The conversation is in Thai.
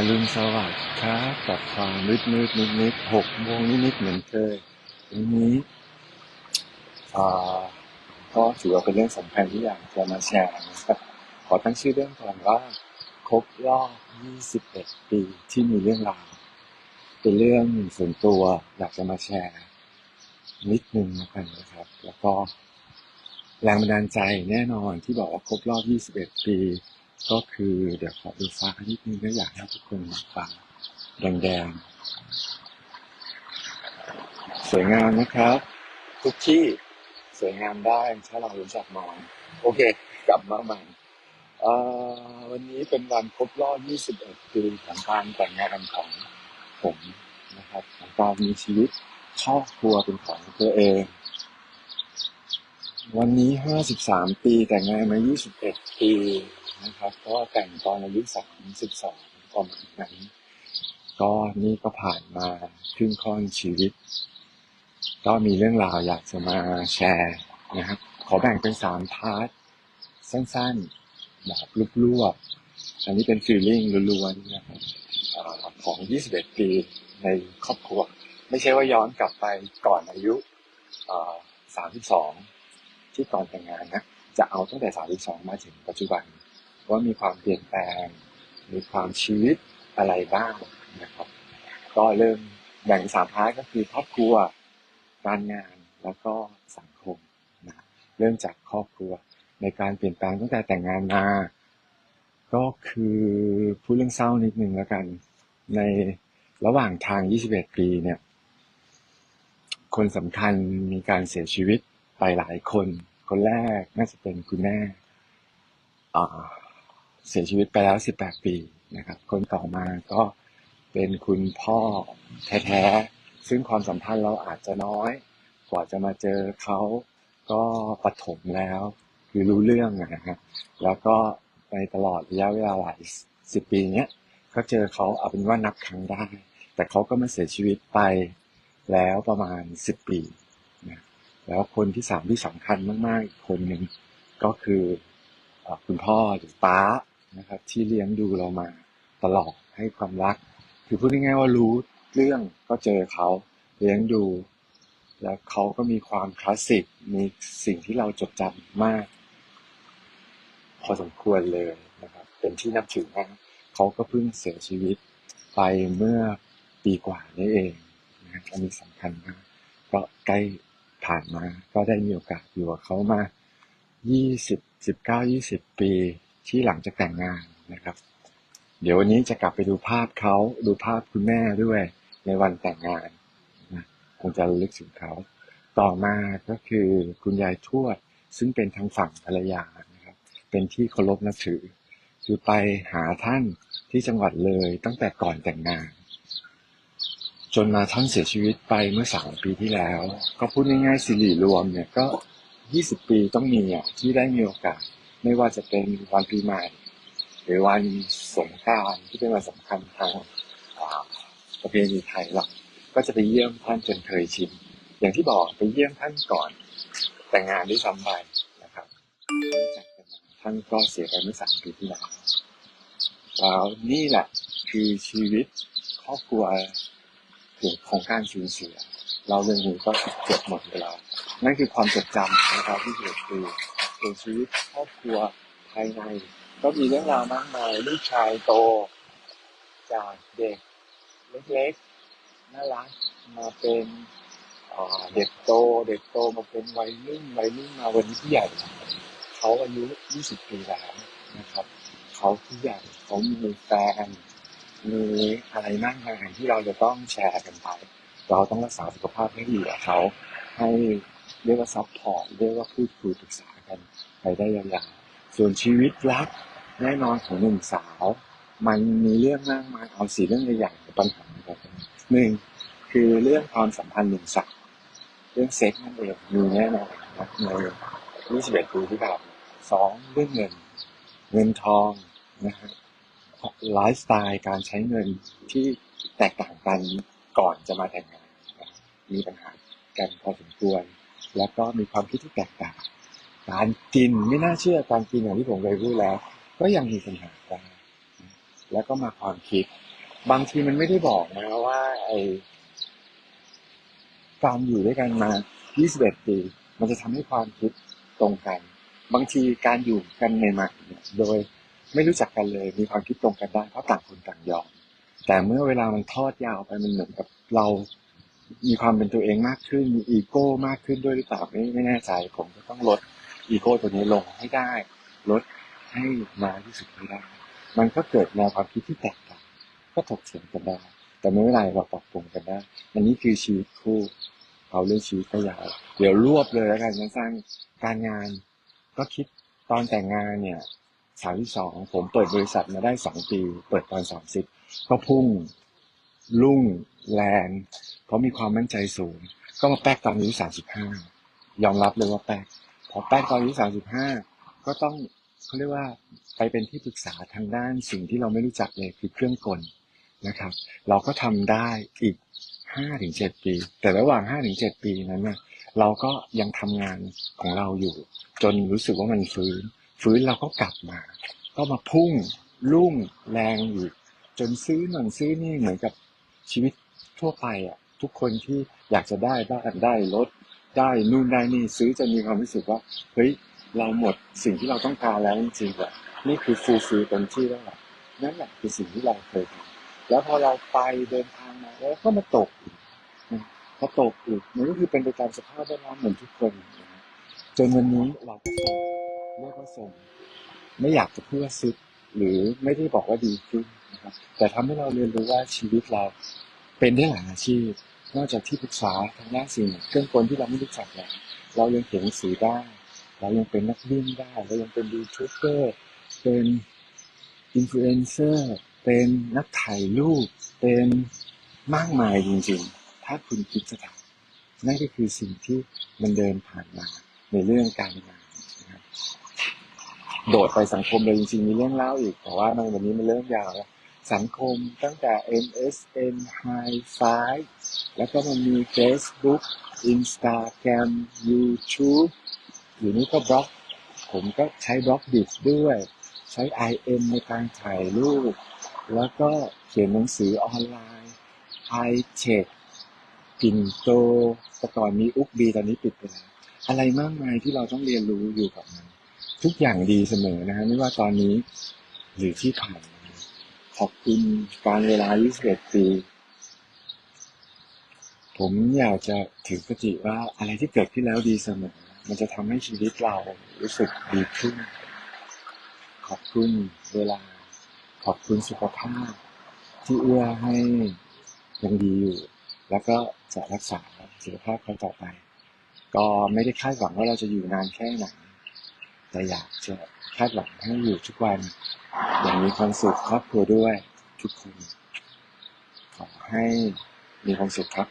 อรุณสวัสดิ์ครับกับความมืดมืดนิดนิดหกโมงนิดนิดเหมือนเคยวันนี้ก็ถือว่าเป็นเรื่องสำคัญที่อยากจะมาแชร์นะครับขอตั้งชื่อเรื่องก่อนว่าครบรอบ 21 ปีที่มีเรื่องราวเป็นเรื่องส่วนตัวอยากจะมาแชร์นิดนึงแล้วกันนะครับ แล้วก็แรงบันดาลใจแน่นอนที่บอกว่าครบรอบ 21 ปี ก็คือเดี๋ยวขอดูฟ้านิดนึงก็อยากให้ทุกคนมาฟังแดงๆ สวยงามนะครับ ทุกที่สวยงามได้ถ้าเรารู้จักมองโอเค กลับมาใหม่วันนี้เป็นวันครบรอบ 21 ปีของการแต่งงานของผมนะครับของการมีชีวิตครอบครัวเป็นของตัวเอง วันนี้53ปีแต่งงานมา21ปีนะครับเพราะว่าแต่งตอนอายุ32ประมาณนั้น ก็นี่ก็ผ่านมาครึ่งค่อนชีวิต ก็มีเรื่องราวอยากจะมาแชร์นะครับ ขอแบ่งเป็นสามพาร์ทสั้นๆแบบรวบๆอันนี้เป็นฟีลลิ่งล้วนๆนะครับอ่าของ 21 ปีในครอบครัว ไม่ใช่ว่าย้อนกลับไปก่อนอายุ 32 ที่ก่อนแต่งงานนะจะเอาตั้งแต่32มาถึงปัจจุบัน ว่ามีความเปลี่ยนแปลง มีความชีวิตอะไรบ้างนะครับ ก็เริ่มแบ่งสามพาร์ทก็คือครอบครัว การงานแล้วก็สังคมนะเริ่มจากครอบครัวในการเปลี่ยนแปลงตั้งแต่แต่งงานมา ก็คือพูดเรื่องเศร้านิดนึงแล้วกัน ในระหว่างทาง 21 ปีเนี่ย คนสำคัญมีการเสียชีวิต ไปหลายคน คนแรกน่าจะเป็นคุณแม่เสียชีวิตไปแล้ว 18 ปีนะครับ คนต่อมาก็เป็นคุณพ่อแท้ๆ ซึ่งความสัมพันธ์เราอาจจะน้อย กว่าจะมาเจอเขาก็ปฐมแล้ว คือรู้เรื่องอะนะฮะแล้วก็ในตลอดระยะเวลาหลายสิบปีเนี้ยก็เจอเขาเอาเป็นว่านับครั้งได้ แต่เขาก็มาเสียชีวิตไปแล้วประมาณสิบปี แล้วคนที่สามที่สำคัญมากๆอีกคนหนึ่งก็คืออคุณพ่อหรือป้านะครับที่เลี้ยงดูเรามาตลอดให้ความรัก คือพูดง่ายๆว่ารู้เรื่องก็เจอเขาเลี้ยงดู แล้วเขาก็มีความคลาสสิกมีสิ่งที่เราจดจำมาก พอสมควรเลยนะครับ เป็นที่นับถือมากเขาก็เพิ่งเสียชีวิตไปเมื่อปีกว่านี้เองนะครับอันนี้สำคัญมากก็ใกล้ ผ่านมา ก็ได้มีโอกาสอยู่กับเขามา 20 19 20 ปีที่หลังจากแต่งงานนะครับ เดี๋ยววันนี้จะกลับไปดูภาพเขาดูภาพคุณแม่ด้วยในวันแต่งงานนะคงจะลึกถึงเขาต่อมาก็คือคุณยายทวด ซึ่งเป็นทางฝั่งภรรยานะครับ เป็นที่เคารพนับถือ คือไปหาท่านที่จังหวัดเลยตั้งแต่ก่อนแต่งงาน นมาท่านเสียชีวิตไปเมื่อสามปีที่แล้ว ก็พูดง่ายๆสิริรวมเนี่ยก็20ปีต้องมีอะที่ได้มีโอกาส ไม่ว่าจะเป็นวันปีใหม่ หรือวันสงกรานต์ที่เป็นวันสำคัญทางประเพณีไทยเราก็จะไปเยี่ยมท่านจนเคยชินอย่างที่บอกไปเยี่ยมท่านก่อน แต่งงานด้วยซ้ำไปนะครับรู้จักกันมาท่านก็เสียไปเมื่อสามปีที่แล้วแล้วนี่แหละคือชีวิตครอบครัว ของการสูญเสีย เราเรื่องนี้ก็เกือบหมดไปแล้วนั่นคือความจดจำนะครับที่เกิดคือเป็นชีวิตครอบครัวภายใน ก็มีเรื่องราวมากมายลูกชายโต จากเด็กเล็กๆน่ารักมาเป็นเอ่อเด็กโต เด็กโตมาเป็นวัยรุ่นวัยรุ่นมาวันนี้ผู้ใหญ่เขาอายุ 20 ปีแล้วนะครับ เขาผู้ใหญ่เขามีแฟน มีอะไรมากมายที่เราจะต้องแชร์กันไป เราต้องรักษาสุขภาพให้ดีกับเขา ให้เรียกว่าซัพพอร์ตเรียกว่าพูดคุยปรึกษากันไปได้ยาวๆส่วนชีวิตรักแน่นอนของหนุ่มสาว มันมีเรื่องมากมายเอาสี่เรื่องใหญ่ๆของปัญหาแบบหนึ่งคือเรื่องความสัมพันธ์หนุ่มสาวเรื่องเซ็กซ์นั่นเองมีแน่นอนนะใน21ปีที่ผ่านสองเรื่องเงิน เงินทองนะฮะ ไลฟ์สไตล์การใช้เงินที่แตกต่างกันก่อนจะมาแต่งงานมีปัญหากันพอสมควร แล้วก็มีความคิดที่แตกต่าง การกินไม่น่าเชื่อการกินอย่างที่ผมเคยพูดแล้ว ก็ยังมีปัญหาได้นแล้วก็มาความคิด บางทีมันไม่ได้บอกนะว่าไอการอยู่ด้วยกันมา 21 ปี มันจะทำให้ความคิดตรงกัน บางทีการอยู่กันใหม่ๆเนี่ยโดย ไม่รู้จักกันเลย มีความคิดตรงกันได้เพราะต่างคนต่างยอมแต่เมื่อเวลามันทอดยาวไปมันเหมือนกับเรามีความเป็นตัวเองมากขึ้น มีอีโก้มากขึ้นด้วยหรือเปล่าไม่ไม่แน่ใจ ผมก็ต้องลดอีโก้ตัวนี้ลงให้ได้ ลดให้น้อยที่สุดให้ได้ มันก็เกิดแนวความคิดที่แตกต่างก็ถกเถียงกันได้ แต่ไม่เป็นไรเราปรับปรุงกันได้อันนี้คือชีวิตคู่เอาเรื่องชีวิตก็ยาวเดี๋ยวรวบเลยแล้วกันสั้นๆการงานก็คิดตอนแต่งงานเนี่ย สามที่สองผมเปิดบริษัทมาได้สองปี เปิดตอนสามสิบก็พุ่งรุ่งแรงเพราะมีความมั่นใจสูง ก็มาแป๊กตอนอายุสามสิบห้ายอมรับเลยว่าแป๊กพอแป๊กตอนอายุสามสิบห้าก็ต้องเขาเรียกว่าไปเป็นที่ปรึกษาทางด้านสิ่งที่เราไม่รู้จักเลยคือเครื่องกลนะครับ เราก็ทำได้อีกห้าถึงเจ็ดปี แต่ระหว่างห้าถึงเจ็ดปีนั้นนะเราก็ยังทำงานของเราอยู่ จนรู้สึกว่ามันฟื้น ฟื้นเราก็กลับมา ก็มาพุ่งรุ่งแรงอยู่จนซื้อหนังซื้อนี่เหมือนกับชีวิตทั่วไปอะ ทุกคนที่อยากจะได้บ้านได้รถได้นู่นได้นี่ซื้อจะมีความรู้สึกว่าเฮ้ยเราหมดสิ่งที่เราต้องการแล้วจริงๆอะนี่คือฟูลฟิลเต็มที่แล้วนั่นแหละคือสิ่งที่เราเคยทำแล้วพอเราไปเดินทางมาแล้วก็มาตกอีกนะพอตกอีกมันก็คือเป็นไปตามสภาพแวดล้อมเหมือนทุกคนจนวันนี้เราก็ เรียกว่าส่งไม่อยากจะพูดว่าซึดหรือไม่ได้บอกว่าดีขึ้นนะครับแต่ทำให้เราเรียนรู้ว่าชีวิตเราเป็นได้หลายอาชีพ นอกจากที่ปรึกษาทางด้านสิ่งเครื่องกลที่เราไม่รู้จักแล้วเรายังเขียนหนังสือได้ เรายังเป็นนักวิ่งได้ เรายังเป็นยูทูบเบอร์เป็นอินฟลูเอนเซอร์เป็นนักถ่ายรูปเป็นมากมายจริงๆ ถ้าคุณคิดจะทำนั่นก็คือสิ่งที่มันเดินผ่านมาในเรื่องการงาน โดดไปสังคมเลยจริงๆมีเรื่องเล่าอีก แต่ว่าในวันนี้มันเริ่มยาวแล้วสังคมตั้งแต่ MSN High Five แล้วก็มันมี Facebook Instagram YouTube อยู่นี้ก็บล็อก ผมก็ใช้บล็อกดิสด้วย ใช้ IM ในการถ่ายรูป แล้วก็เขียนหนังสือออนไลน์ i c h e c ปิ่นโตแต่ก่อนมีอุกบีตอนนี้ปิดไปแล้วอะไรมากมายที่เราต้องเรียนรู้อยู่กับมัน ทุกอย่างดีเสมอนะฮะไม่ว่าตอนนี้หรือที่ผ่านขอบคุณการเวลา 21 ปี ผมอยากจะถือคติว่าอะไรที่เกิดขึ้นแล้วดีเสมอ มันจะทำให้ชีวิตเรารู้สึกดีขึ้น ขอบคุณเวลา ขอบคุณสุขภาพ ที่เอื้อให้ยังดีอยู่ แล้วก็จะรักษาสุขภาพเขาต่อไป ก็ไม่ได้คาดหวังว่าเราจะอยู่นานแค่ไหน แต่อยากจะคาดหวังให้อยู่ทุกวัน อย่างมีความสุขครอบครัวด้วยทุกคน ขอให้มีความสุขครับ